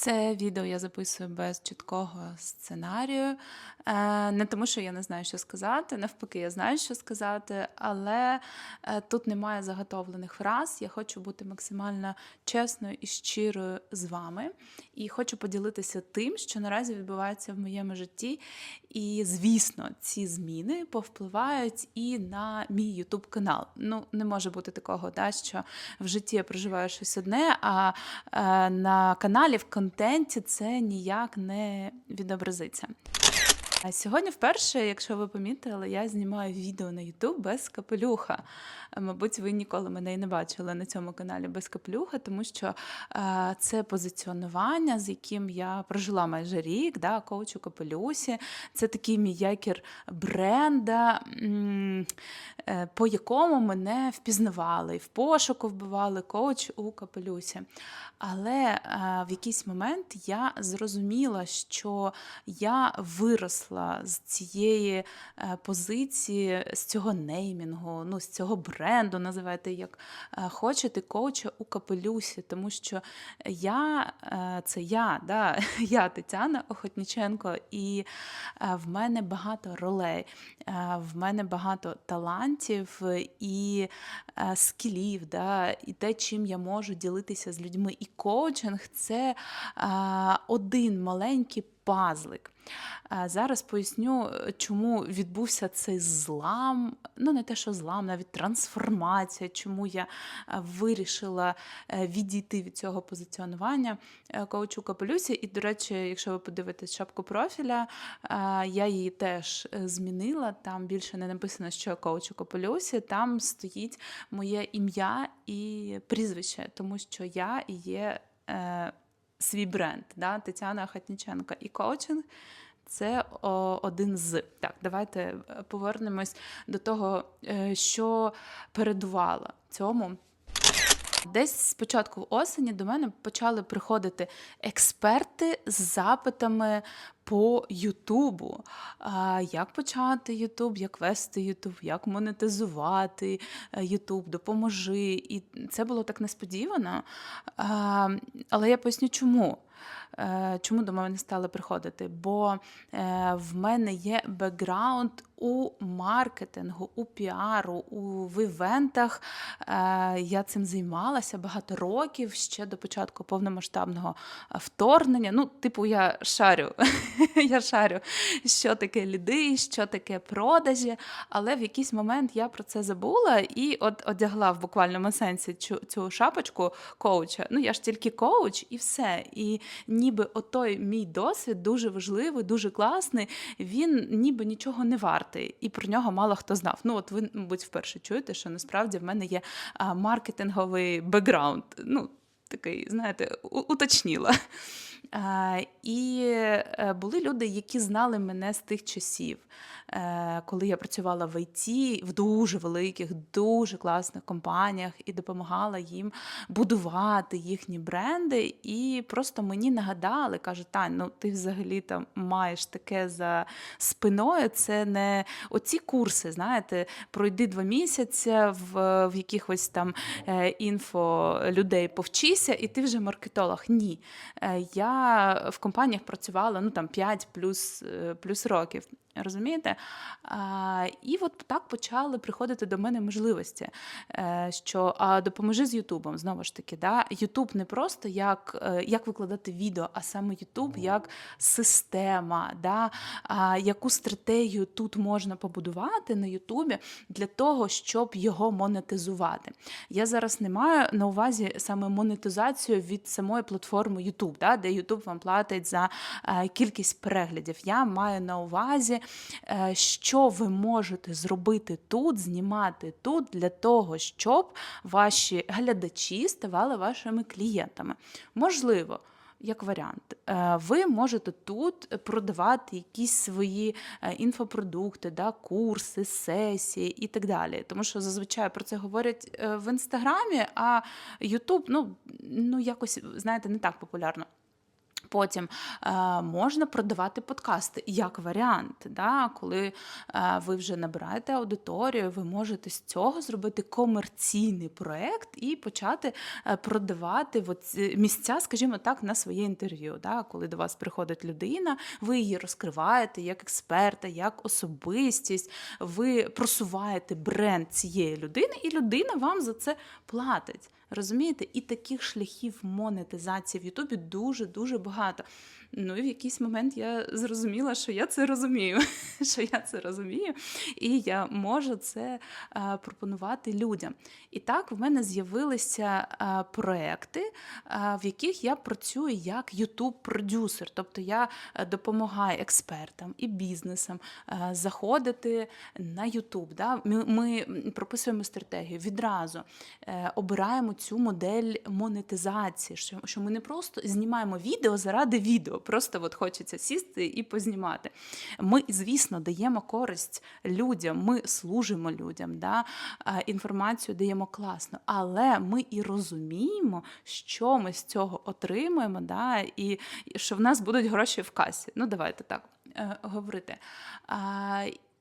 Це відео я записую без чіткого сценарію. Е, Не тому, що я не знаю, що сказати. Навпаки, я знаю, що сказати, але е, тут немає заготовлених фраз. Я хочу бути максимально чесною і щирою з вами. І хочу поділитися тим, що наразі відбувається в моєму житті. І, звісно, ці зміни повпливають і на мій YouTube канал. Ну, не може бути такого, да, що в житті я проживаю щось одне, а е, на каналі в контенті це ніяк не відобразиться. А сьогодні, вперше, якщо ви помітили, я знімаю відео на YouTube без капелюха. Мабуть, ви ніколи мене і не бачили на цьому каналі без капелюха, тому що е, це позиціонування, з яким я прожила майже рік, да, коуч у капелюсі. Це такий мій якір бренда, е, по якому мене впізнавали і в пошуку вбивали коуч у капелюсі. Але е, в якийсь момент я зрозуміла, що я виросла з цієї е, позиції, з цього неймінгу, ну, з цього бренду, називайте як е, хочете, коуча у капелюсі, тому що я е, це я, да, я Тетяна Охотніченко, і в мене багато ролей, в мене багато талантів і скілів, да, і те, чим я можу ділитися з людьми. І коучинг це один маленький пазлик. Зараз поясню, чому відбувся цей злам, ну не те, що злам, навіть трансформація, чому я е, вирішила е, відійти від цього позиціонування е, коучу капелюсі. І, до речі, якщо ви подивитесь шапку профіля, е, я її теж е, змінила. Там більше не написано, що я коуч капелюсі, там стоїть моє ім'я і прізвище, тому що я є. Свій бренд, да? Тетяна Хатніченка І коучинг це один з. Так, давайте е, повернемось до того, е, що передувало цьому. Десь з початку осені до мене почали приходити експерти з запитами по Ютубу. Як почати Ютуб, як вести Ютуб, як монетизувати е, Ютуб, допоможи. І це було так несподівано. Але я поясню, чому. Е, Чому до мене стали приходити? Бо е, в мене є бекграунд у маркетингу, у піару, у в івентах. Е, Я цим займалася багато років ще до початку повномасштабного е, вторгнення. Ну, типу, я шарю. я шарю, що таке ліди, що таке продажі. Але в якийсь момент я про це забула і от одягла в буквальному сенсі цю, цю шапочку коуча. Ну, я ж тільки коуч, і все. І ніби отой мій досвід дуже важливий, дуже класний. Він ніби нічого не вартий, і про нього мало хто знав. Ну, от ви, мабуть, вперше чуєте, що насправді в мене є маркетинговий бекграунд. Ну, такий, знаєте, уточніла. І е, були люди, які знали мене з тих часів, е, коли я працювала в ІТ, в дуже великих, дуже класних компаніях і допомагала їм будувати їхні бренди. І просто мені нагадали, кажуть, Тань, ну ти взагалі там маєш таке за спиною. Це не оці курси, знаєте, пройди два місяці в, в якихось там е, інфо людей повчися, і ти вже маркетолог. Ні. Я в компаніях працювала ну там 5 плюс, е, плюс років. Розумієте? А, і от так почали приходити до мене можливості, е, що а допоможи з Ютубом. Знову ж таки, да? Ютуб не просто як, е, як викладати відео, а саме Ютуб як система, да? а, яку стратегію тут можна побудувати на Ютубі для того, щоб його монетизувати. Я зараз не маю на увазі саме монетизацію від самої платформи YouTube, да? де YouTube вам платить за е, кількість переглядів. Я маю на увазі, е, що ви можете зробити тут, знімати тут для того, щоб ваші глядачі ставали вашими клієнтами. Можливо. Як варіант, Е, ви можете тут продавати якісь свої е, інфопродукти, да, курси, сесії і так далі. Тому що зазвичай про це говорять в інстаграмі, а Ютуб, ну, ну якось, знаєте, не так популярно. Потім е, можна продавати подкасти як варіант, да, коли е, ви вже набираєте аудиторію, ви можете з цього зробити комерційний проект і почати е, продавати місця, скажімо так, на своє інтерв'ю. Да, коли до вас приходить людина, ви її розкриваєте як експерта, як особистість, ви просуваєте бренд цієї людини, і людина вам за це платить. Розумієте? І таких шляхів монетизації в Ютубі дуже-дуже багато. 好的。Ну і в якийсь момент я зрозуміла, що я це розумію. що я це розумію, і я можу це пропонувати людям. І так в мене з'явилися проекти, в яких я працюю як Ютуб-продюсер. Тобто я допомагаю експертам і бізнесам а, заходити на Ютуб. Да? Ми, прописуємо стратегію відразу, е, обираємо цю модель монетизації, що ми не просто знімаємо відео заради відео, просто от хочеться сісти і познімати. Ми, звісно, даємо користь людям, ми служимо людям, да? інформацію даємо класно, але ми і розуміємо, що ми з цього отримуємо, да? і, що в нас будуть гроші в касі. Ну, давайте так е, говорити.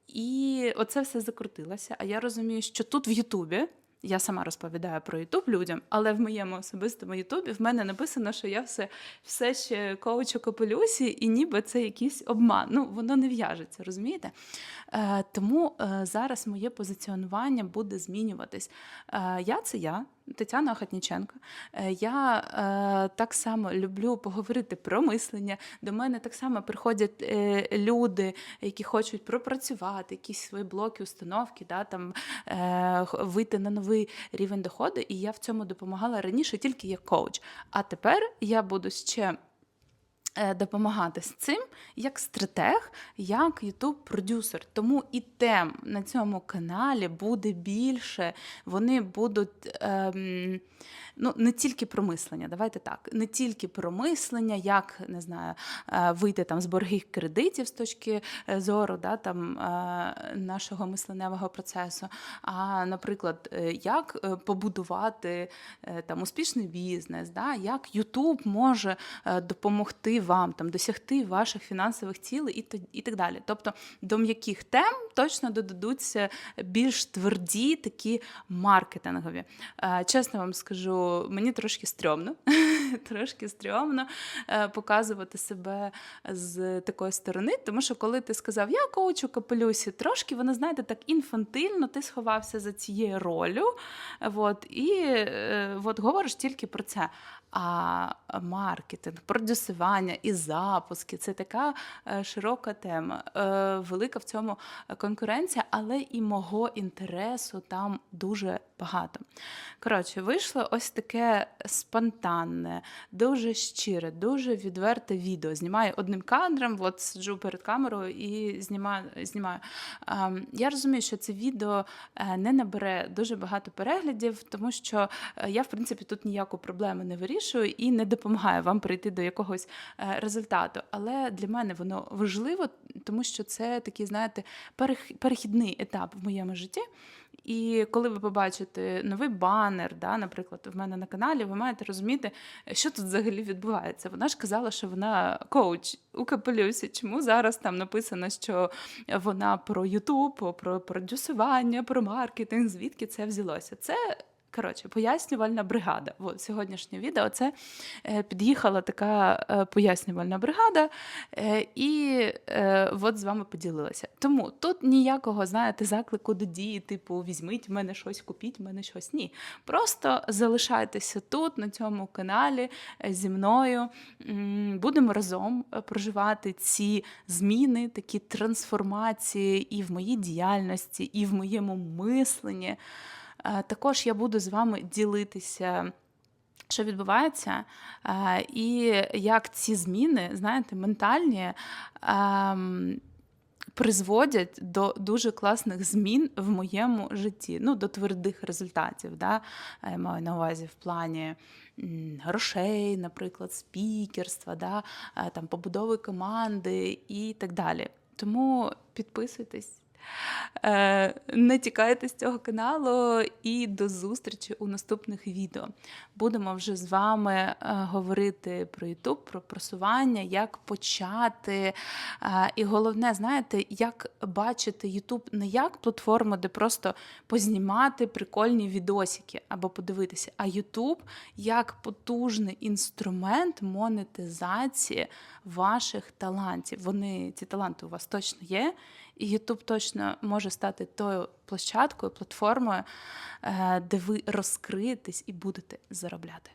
І оце все закрутилося. А я розумію, що тут в Ютубі. Я сама розповідаю про Ютуб людям, але в моєму особистому Ютубі в мене написано, що я все все ще коуч у капелюсі, і ніби це якийсь обман. Ну, воно не в'яжеться, розумієте? Е, Тому е, зараз моє позиціонування буде змінюватись. Е, Я це я, Тетяна Охотніченко. Е, Я е, так само люблю поговорити про мислення. До мене так само приходять е, люди, які хочуть пропрацювати якісь свої блоки, установки, да, там, е, вийти на новий рівень доходу. І я в цьому допомагала раніше тільки як коуч. А тепер я буду ще. Е, Допомагати з цим як стратег, як Ютуб-продюсер. Тому і тем на цьому каналі буде більше. Вони будуть ем, ну, не тільки про мислення, давайте так, не тільки про мислення, як не знаю, е, вийти там з боргих кредитів з точки е, зору да, там, е, нашого мисленневого процесу. А, наприклад, як побудувати е, там успішний бізнес, да, як YouTube може е, вам там досягти ваших фінансових цілей і, і так далі. Тобто до м'яких тем точно додадуться більш тверді такі маркетингові. Е, Чесно вам скажу, мені трошки стрьомно, трошки стрьомно е, показувати себе з такої сторони, тому що коли ти сказав, я коуч у капелюсі, трошки воно, знаєте, так інфантильно, ти сховався за цією ролью, от, і е, от, говориш тільки про це. А маркетинг, продюсування і запуски це така е, широка тема, велика в цьому конкуренція, але і мого інтересу там дуже багато. Коротше, вийшло ось таке спонтанне, дуже щире, дуже відверте відео. Знімаю одним кадром, от сиджу перед камерою і знімаю. знімаю. Ем, Я розумію, що це відео е, не набере дуже багато переглядів, тому що е, я, в принципі, тут ніяку проблему не вирішую і не допомагаю вам прийти до якогось е, результату. Але для мене воно важливо, тому що це такий, знаєте, перехідний етап в моєму житті. І коли ви побачите новий банер, да, наприклад, в мене на каналі, ви маєте розуміти, що тут взагалі відбувається. Вона ж казала, що вона коуч у капелюсі. Чому зараз там написано, що вона про Ютуб, про продюсування, про маркетинг, звідки це взялося? Це Коротше, пояснювальна бригада. От, сьогоднішнє відео це е, під'їхала така е, пояснювальна бригада, е, і от з вами поділилася. Тому тут ніякого, знаєте, заклику до дії, типу візьміть в мене щось, купіть в мене щось. Ні. Просто залишайтеся тут, на цьому каналі зі мною. Будемо разом проживати ці зміни, такі трансформації і в моїй діяльності, і в моєму мисленні. Е, Також я буду з вами ділитися. Що відбувається, е, і як ці зміни, знаєте, ментальні ем, призводять до дуже класних змін в моєму житті, ну, до твердих результатів. Да? Я маю на увазі в плані грошей, наприклад, спікерства, да? е, там, побудови команди і так далі. Тому підписуйтесь. Е, Не тікайте з цього каналу і до зустрічі у наступних відео. Будемо вже з вами е, говорити про YouTube, про просування, як почати. Е, І головне, знаєте, як бачити YouTube не як платформу, де просто познімати прикольні відосики або подивитися, а YouTube як потужний інструмент монетизації ваших талантів. Вони ці таланти у вас точно є. І YouTube точно може стати тою площадкою, платформою, е, де ви розкриєтесь і будете заробляти.